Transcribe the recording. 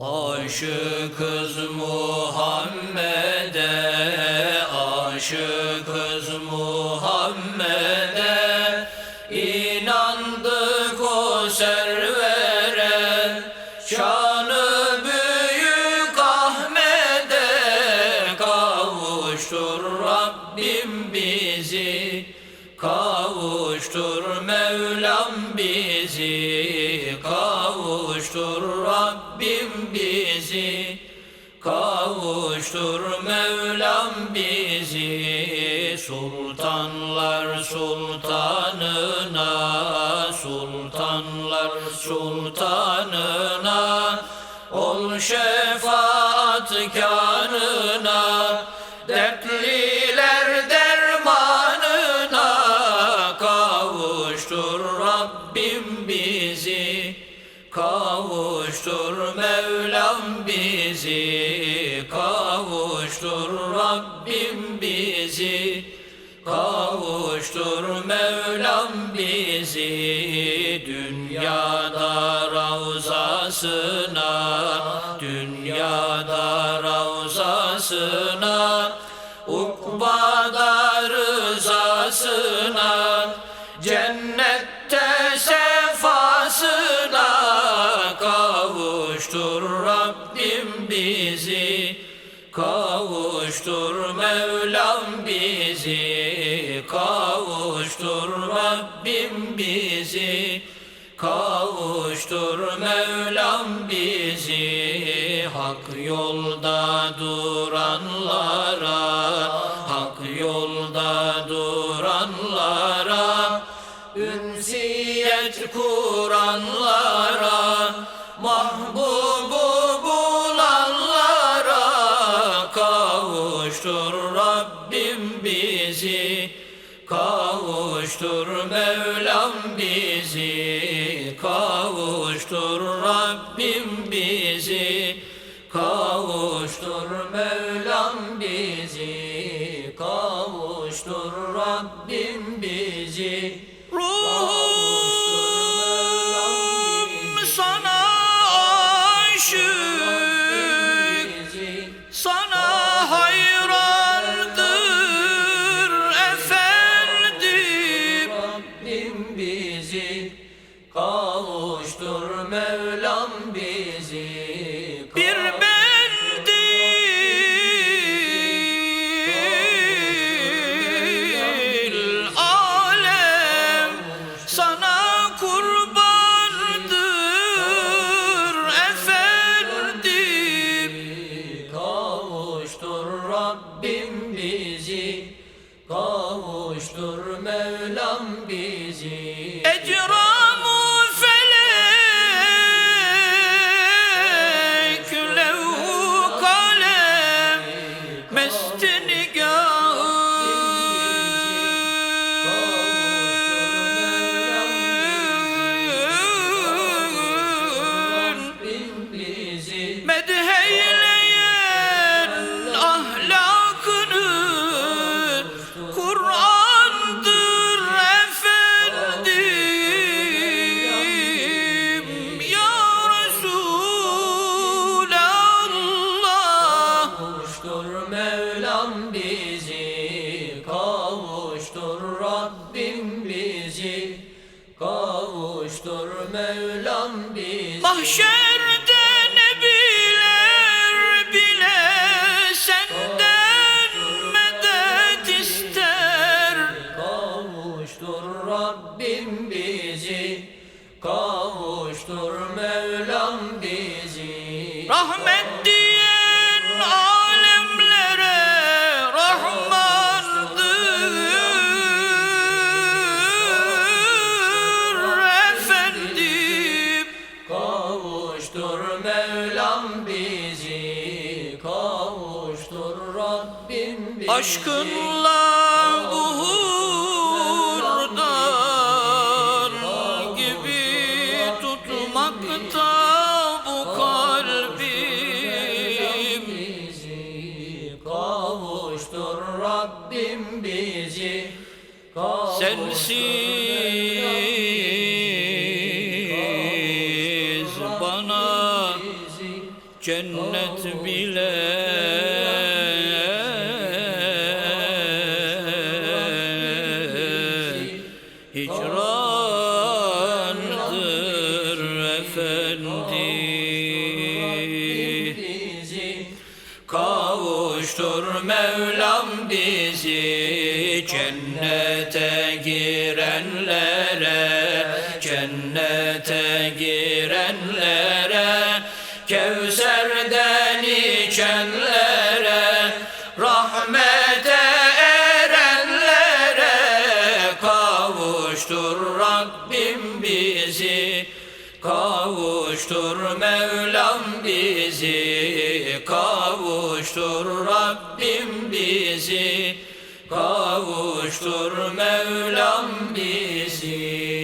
Aşıkız Muhammed'e, aşıkız Muhammed'e, inandık o servere, şanı büyük Ahmet'e, kavuştur Rabbim bizi, kavuştur Mevlam bizi, Mevlam bizi, sultanlar sultanına, sultanlar sultanına, ol şefaat kanına, dertliler dermanına, kavuştur Rabbim bizi, kavuştur Mevlam bizi, kavuştur Rabbim bizi, kavuştur Mevlam bizi, dünyada ravzasına, dünyada ravzasına, ukbada rızasına, cennette sefasına kavuştur Rabbim bizi, kavuştur Mevlam bizi, kavuştur Rabbim bizi, kavuştur Mevlam bizi, hak yolda duranlara, hak yolda duranlara, ünsiyet kuranlara, Rabbim bizi, kavuştur Mevlam bizi, kavuştur. Rabbim bizi, kavuştur Mevlam bizi, bizi Kavuştur Rabbim bizi Kavuştur Mevlam bizi. Mahşerde nebiler bile senden medet ister. Kavuştur Rabbim bizi Kavuştur Mevlam bizi Rahmet Aşkınla buhurdan gibi tutmakta bu kalbim. Bizi kavuştur Rabbim bizi, Sensiz bana cennet bile Kavuştur Mevlam bizi cennete girenlere Cennete girenlere Kevser'den içenlere Rahmete erenlere. Kavuştur Rabbim bizi Kavuştur Mevlam bizi Kavuştur Rabbim bizi Kavuştur Mevlam bizi